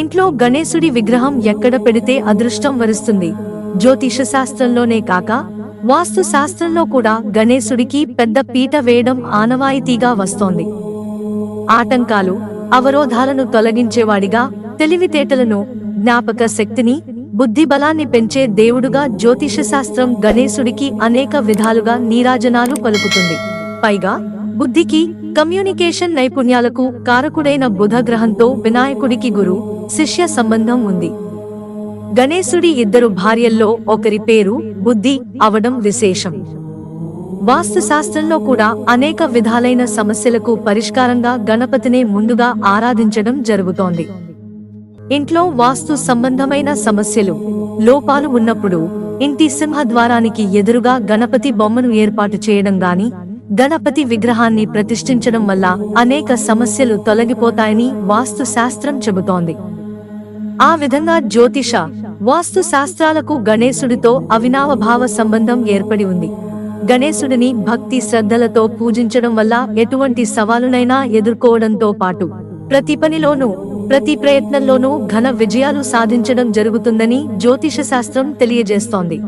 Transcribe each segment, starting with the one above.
ఇంట్లో గణేశుడి విగ్రహం ఎక్కడ పెడితే అదృష్టం వరుస్తుంది. జ్యోతిష శాస్త్రంలోనే కాక వాస్తు శాస్త్రంలో కూడా గణేశుడికి పెద్ద పీట వేయడం ఆనవాయితీగా వస్తోంది. ఆటంకాలు అవరోధాలను తొలగించేవాడిగా తెలివితేటలను జ్ఞాపక శక్తిని బుద్ధి బలాన్ని పెంచే దేవుడుగా జ్యోతిష శాస్త్రం గణేశుడికి అనేక విధాలుగా నీరాజనాలు పలుకుతుంది. పైగా బుద్ధికి కమ్యూనికేషన్ నైపుణ్యాలకు కారకుడైన బుధ గ్రహంతో వినాయకుడికి గురు శిష్య సంబంధం ఉంది. గణేశుడి ఇద్దరు భార్యల్లో ఒకరి పేరు బుద్ధి అవడం విశేషం. వాస్తు శాస్త్రంలో కూడా అనేక విధాలైన సమస్యలకు పరిష్కారంగా గణపతినే ముందుగా ఆరాధించడం జరుగుతోంది. ఇంట్లో వాస్తు సంబంధమైన సమస్యలు లోపాలు ఉన్నప్పుడు ఇంటి సింహద్వారానికి ఎదురుగా గణపతి బొమ్మను ఏర్పాటు చేయడం గాని గణపతి విగ్రహాన్ని ప్రతిష్ఠించడం వల్ల అనేక సమస్యలు తొలగిపోతాయని వాస్తు శాస్త్రం చెబుతోంది. ఆ విధంగా జ్యోతిష వాస్తు శాస్త్రాలకు గణేశుడితో అవినావభావ సంబంధం ఏర్పడి ఉంది. గణేశుడిని భక్తి శ్రద్ధలతో పూజించడం వల్ల ఎటువంటి సవాలునైనా ఎదుర్కోవడంతో పాటు ప్రతి పనిలోనూ ప్రతి ప్రయత్నంలోనూ ఘన విజయాలు సాధించడం జరుగుతుందని జ్యోతిష శాస్త్రం తెలియజేస్తోంది.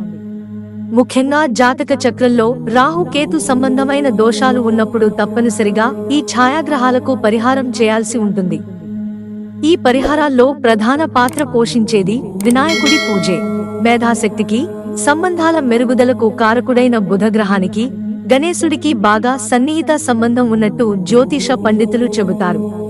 ముఖ్యంగా జాతక చక్రంలో రాహు కేతు సంబంధమైన దోషాలు ఉన్నప్పుడు తప్పనిసరిగా ఈ ఛాయాగ్రహాలకు పరిహారం చేయాల్సి ఉంటుంది. ఈ పరిహారాల్లో ప్రధాన పాత్ర పోషించేది వినాయకుడి పూజే. మేధాశక్తికి సంబంధాల మెరుగుదలకు కారకుడైన బుధగ్రహానికి గణేశుడికి బాగా సన్నిహిత సంబంధం ఉన్నట్టు జ్యోతిష పండితులు చెబుతారు.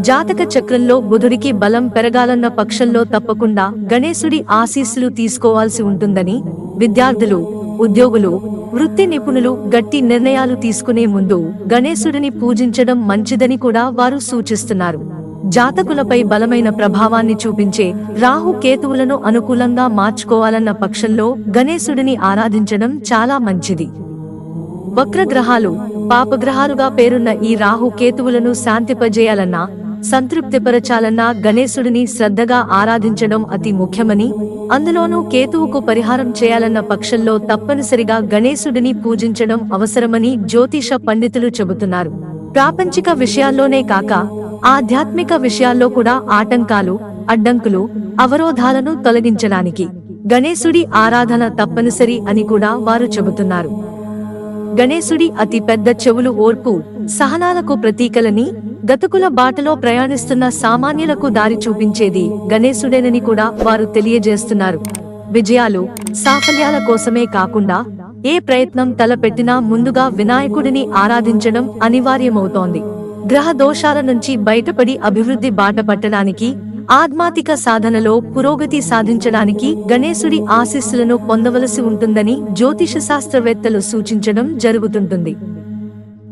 జాతక చక్రంలో బుధుడికి బలం పెరగాలన్న పక్షంలో తప్పకుండా గణేశుడి ఆశీస్సులు తీసుకోవాల్సి ఉంటుందని విద్యార్థులు ఉద్యోగులు వృత్తి నిపుణులు గట్టి నిర్ణయాలు తీసుకునే ముందు గణేశుడిని పూజించడం మంచిదని కూడా వారు సూచిస్తున్నారు. జాతకులపై బలమైన ప్రభావాన్ని చూపించే రాహు కేతువులను అనుకూలంగా మార్చుకోవాలన్న పక్షంలో గణేశుడిని ఆరాధించడం చాలా మంచిది. వక్రగ్రహాలు పాపగ్రహాలుగా పేరున్న ఈ రాహు కేతువులను శాంతిపజేయాలన్నా సంతృప్తిపరచాలన్నా గణేశుడిని శ్రద్ధగా ఆరాధించడం అతి ముఖ్యమని అందులోనూ కేతువుకు పరిహారం చేయాలన్న పక్షంలో తప్పనిసరిగా గణేశుడిని పూజించడం అవసరమని జ్యోతిష పండితులు చెబుతున్నారు. ప్రాపంచిక విషయాల్లోనే కాక ఆధ్యాత్మిక విషయాల్లో కూడా ఆటంకాలు అడ్డంకులు అవరోధాలను తొలగించడానికి గణేశుడి ఆరాధన తప్పనిసరి అని కూడా వారు చెబుతున్నారు. గణేశుడి అతి పెద్ద చెవులు ఓర్పు సహనాలకు ప్రతీకలని గతుకుల బాటలో ప్రయాణిస్తున్న సామాన్యులకు దారి చూపించేది గణేశుడేనని కూడా వారు తెలియజేస్తున్నారు. విజయాలు సాఫల్యాల కోసమే కాకుండా ఏ ప్రయత్నం తలపెట్టినా ముందుగా వినాయకుడిని ఆరాధించడం అనివార్యమవుతోంది. గ్రహ దోషాల నుంచి బయటపడి అభివృద్ధి బాట పట్టడానికి ఆధ్మాతిక సాధనలో పురోగతి సాధించడానికి గణేశుడి ఆశీస్సులను పొందవలసి ఉంటుందని జ్యోతిష శాస్త్రవేత్తలు సూచించడం జరుగుతుంటుంది.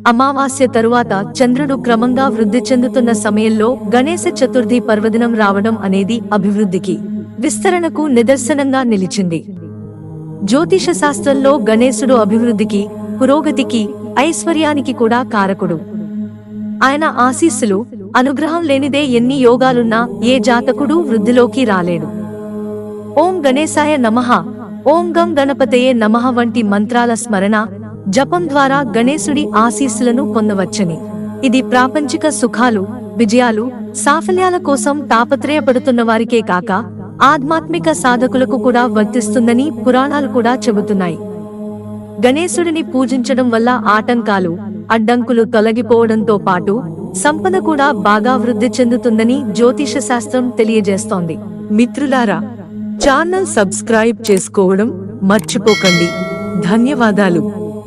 అమావాస్య తరువాత చంద్రుడు క్రమంగా వృద్ధి చెందుతున్న సమయంలో గణేశ చతుర్థి పర్వదినం రావడం అనేది అభివృద్ధికి విస్తరణకు నిదర్శనంగా నిలిచింది. జ్యోతిష శాస్త్రంలో గణేశుడు అభివృద్ధికి పురోగతికి ఐశ్వర్యానికి కూడా కారకుడు. ఆయన ఆశీస్సులు అనుగ్రహం లేనిదే ఎన్ని యోగాలున్నా ఏ జాతకుడు వృద్ధిలోకి రాలేడు. ఓం గణేశాయ నమః. ఓం గం గణపతయే నమః వంటి మంత్రాల స్మరణ జపం ద్వారా గణేశుడి ఆశీస్సులను పొందవచ్చని. ఇది ప్రాపంచిక సుఖాలు విజయాలు సాఫల్యాల కోసం తాపత్రయపడుతున్న వారికే కాక ఆధ్యాత్మిక సాధకులకు కూడా వర్తిస్తుందని పురాణాలు కూడా చెబుతున్నాయి. గణేశుడిని పూజించడం వల్ల ఆటంకాలు అడ్డంకులు తొలగిపోవడంతో పాటు సంపద కూడా బాగా వృద్ధి చెందుతుందని జ్యోతిష శాస్త్రం తెలియజేస్తోంది. మిత్రులారా ఛానల్ సబ్స్క్రైబ్ చేసుకోవడం మర్చిపోకండి. ధన్యవాదాలు.